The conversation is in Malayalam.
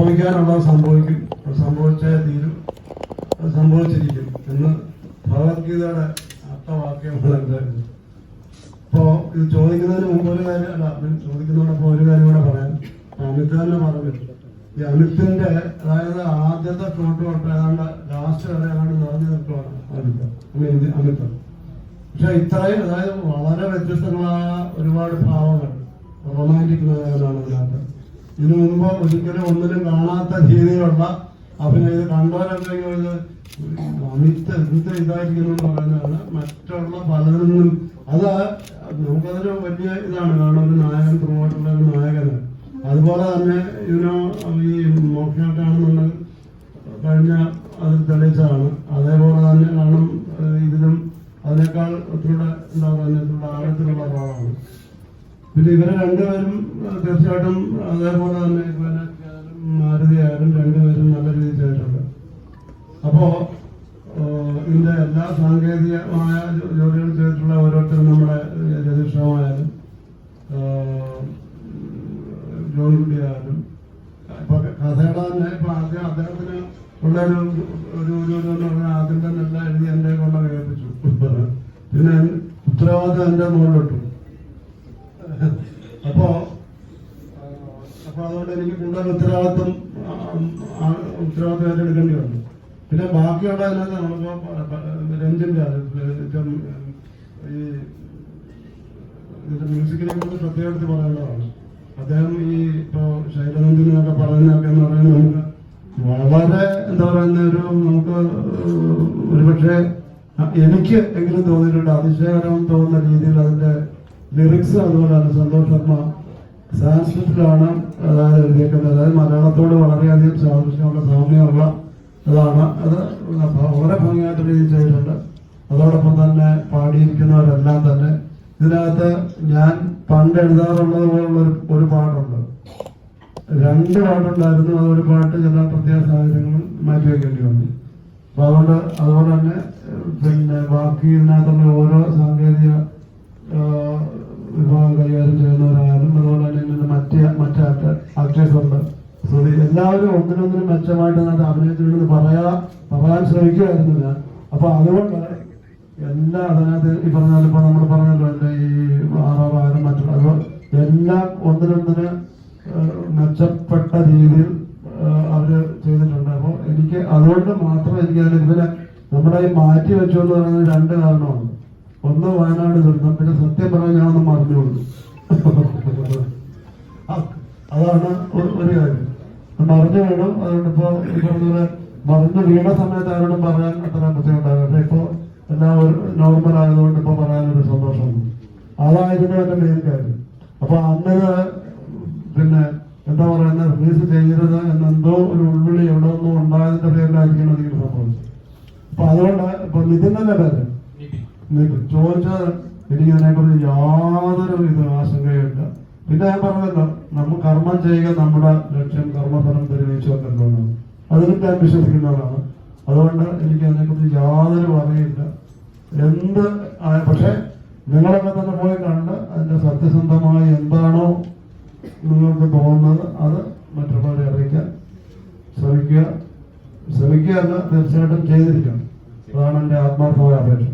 സംഭവിക്കാനുള്ളത് സംഭവിക്കും. സംഭവിച്ചാൽ സംഭവിച്ചേ തീരും. അത് സംഭവിച്ചിരിക്കും. എന്ന് ഭഗവത്ഗീതയുടെ അർത്ഥവാക്യമാണ് എന്തായിരുന്നു അപ്പോ ഇത് ചോദിക്കുന്നതിന് മുമ്പ് ഒരു കാര്യം അല്ല ചോദിക്കുന്നതോടൊപ്പം ഒരു കാര്യം കൂടെ പറയാം. അമിത് പറഞ്ഞു. ഈ അമിത്തിന്റെ അതായത് ആദ്യത്തെ ഷോട്ട് തൊട്ട് ഏതാണ്ട് ലാസ്റ്റ് വരെ ഏതാണ്ട് നിറഞ്ഞു നിൽക്കുവാണ് അമിത്. അമിത് പക്ഷെ ഇത്രയും അതായത് വളരെ വ്യത്യസ്തങ്ങളായ ഒരുപാട് ഭാവങ്ങൾ. റൊമാന്റിക് നായകനാണ് ഇതിനകത്ത് ഇതിനു മുമ്പ് ഒരിക്കലും ഒന്നിലും കാണാത്ത രീതിയിലുള്ള അഭിനയം കണ്ടവരൊക്കെ ഇത് എന്ത് ഇതായിരിക്കുന്നു പറയുന്നതാണ്. മറ്റുള്ള പലരിൽ അത് നമുക്കതൊരു വലിയ ഇതാണ്. കാരണം ഒരു നായകൻ പ്രമോട്ടുള്ള ഒരു നായകന്. അതുപോലെ തന്നെ ഇതിനോ ഈ മോക്ഷനൊക്കെ കഴിഞ്ഞ അത് തെളിയിച്ചതാണ്. അതേപോലെ തന്നെ കാരണം ഇതിലും അതിനേക്കാൾ ഒത്തിരി എന്താ പറയുക ആഴത്തിലുള്ള ഭാവമാണ് പിന്നെ ഇവരെ രണ്ടുപേരും തീർച്ചയായിട്ടും അതേപോലെ തന്നെ ഇവരെ മാരുതി ആയാലും രണ്ടുപേരും നല്ല രീതിയിൽ ചെയ്തിട്ടുണ്ട് അപ്പോ ഇതിന്റെ എല്ലാ സാങ്കേതികമായ ജോലികൾ ചെയ്തിട്ടുള്ള ഓരോരുത്തരും നമ്മുടെ രജിഷ്ഠമായാലും ജോൺ കുട്ടി ആയാലും ഇപ്പൊ കഥയുടെ തന്നെ ഇപ്പൊ ആദ്യം അദ്ദേഹത്തിന് ഉള്ള ഒരു ഒരു എന്ന് പറഞ്ഞാൽ ആദ്യം തന്നെ എല്ലാം എഴുതി എന്റെ കൊണ്ട് കേൾപ്പിച്ചു. പിന്നെ ഉത്തരവാദിത്തം എന്റെ മുകളിലിട്ടു അപ്പോ ആ, അപ്പൊ അതുകൊണ്ട് എനിക്ക് കൂടുതൽ ഉത്തരവാദിത്വം ആ, ആ, ഉത്തരവാദിത്വം വന്നു. പിന്നെ ബാക്കിയുള്ള അതിനകത്ത് നമ്മളിപ്പോ രഞ്ജിന്റെ ഈ മ്യൂസിക്കിനെ കുറിച്ച് പ്രത്യേകം എടുത്ത് പറയേണ്ടതാണ്. അദ്ദേഹം ഈ ഇപ്പോ ശൈലനന്ദിനൊക്കെ പറയുന്നതൊക്കെ എന്ന് പറയുന്നത് നമുക്ക് വളരെ എന്താ പറയുന്ന ഒരു നമുക്ക് ഒരുപക്ഷെ എനിക്ക് എങ്കിലും തോന്നിയിട്ടുണ്ട് അതിശയകരം തോന്നുന്ന രീതിയിൽ അതിന്റെ ലിറിക്സ് അതുപോലെയാണ് സന്തോഷ് ശർമ്മ സാൻസ്ക്രിറ്റിലാണ് എഴുതിയേക്കുന്നത് അതായത് മലയാളത്തോട് വളരെയധികം സാദൃശ്യമുള്ള സാമ്യമുള്ള അതാണ്. അത് വളരെ ഭംഗിയായിട്ട് രീതിയിൽ ചെയ്തിട്ടുണ്ട്. അതോടൊപ്പം തന്നെ പാടിയിരിക്കുന്നവരെല്ലാം തന്നെ ഇതിനകത്ത് ഞാൻ പണ്ട് എഴുതാറുള്ളത് പോലുള്ള ഒരു പാട്ടുണ്ട്. രണ്ട് പാട്ടുണ്ടായിരുന്നു. അതൊരു പാട്ട് ചില പ്രത്യേക മാറ്റി വെക്കേണ്ടി വന്നു. അപ്പൊ അതുകൊണ്ട് അതുപോലെ തന്നെ പിന്നെ ബാക്കി ഇതിനകത്തുള്ള ഓരോ സാങ്കേതിക എല്ലാവരും ഒന്നിനൊന്നിനും മെച്ചമായിട്ട് അതിനകത്ത് അഭിനയിച്ചിട്ടുണ്ടെന്ന് പറയാ പറയാൻ ശ്രമിക്കുമായിരുന്നു ഞാൻ അപ്പൊ അതുകൊണ്ട് എല്ലാ അതിനകത്ത് ഈ പറഞ്ഞാൽ ഇപ്പൊ നമ്മൾ പറഞ്ഞല്ലോ എന്റെ ഈ ആറാറായിരം മറ്റുള്ള അതുപോലെ എല്ലാം ഒന്നിനൊന്നിന് മെച്ചപ്പെട്ട രീതിയിൽ അവർ ചെയ്തിട്ടുണ്ട്. അപ്പോൾ എനിക്ക് അതുകൊണ്ട് മാത്രം എനിക്ക് അതിൽ ഇവരെ നമ്മുടെ ഈ മാറ്റി വെച്ചു എന്ന് പറയുന്നത് രണ്ട് കാരണമാണ്. ഒന്ന് വയനാട് ദുരന്തം. പിന്നെ സത്യം പറഞ്ഞാൽ ഞാനൊന്ന് മറിഞ്ഞുകൊള്ളു അതാണ് ഒരു കാര്യം. മറിഞ്ഞു വേണം. അതുകൊണ്ട് ഇപ്പോ പോലെ മറിഞ്ഞു വീണ സമയത്ത് ആരോടും പറയാൻ അത്ര ബുദ്ധിമുട്ടാണ് പക്ഷെ ഇപ്പോ എല്ലാം ഒരു നോർമൽ ആയതുകൊണ്ട് ഇപ്പൊ പറയാനൊരു സന്തോഷമുണ്ട്. അതായിരുന്നു എന്റെ മെയിൻ കാര്യം. അപ്പൊ അന്ന് പിന്നെ എന്താ പറയുന്നത് റിലീസ് ചെയ്യരുത് എന്നെന്തോ ഒരു ഉൾവിളി എവിടെ ഒന്നും ഉണ്ടായതിന്റെ പേരിലായിരിക്കണം അതിങ്ങനെ സംഭവിച്ചത്. അപ്പൊ അതുകൊണ്ട് ഇപ്പൊ നിതിൻ തന്നെ പേര്. ചോദിച്ചാൽ എനിക്ക് ഇതിനെക്കുറിച്ച് യാതൊരു ഇത് ആശങ്കയില്ല പിന്നെ ഞാൻ പറഞ്ഞല്ലോ നമ്മൾ കർമ്മം ചെയ്യുക നമ്മുടെ ലക്ഷ്യം കർമ്മഫലം തെളിയിച്ചോക്കല്ലോ അതിലും ഞാൻ വിശ്വസിക്കുന്ന ആളാണ്. അതുകൊണ്ട് എനിക്ക് അതിനെക്കുറിച്ച് യാതൊരു അറിയില്ല എന്ത് പക്ഷെ നിങ്ങളൊക്കെ തന്നെ പോയി കണ്ട് അതിന്റെ സത്യസന്ധമായി എന്താണോ നിങ്ങൾക്ക് തോന്നുന്നത് അത് മറ്റുള്ളവരെ അറിയിക്കാൻ ശ്രമിക്കുക. ശ്രമിക്കുക എന്ന് തീർച്ചയായിട്ടും ചെയ്തിരിക്കണം. അതാണ് എന്റെ ആത്മാർത്ഥമായ അപേക്ഷ.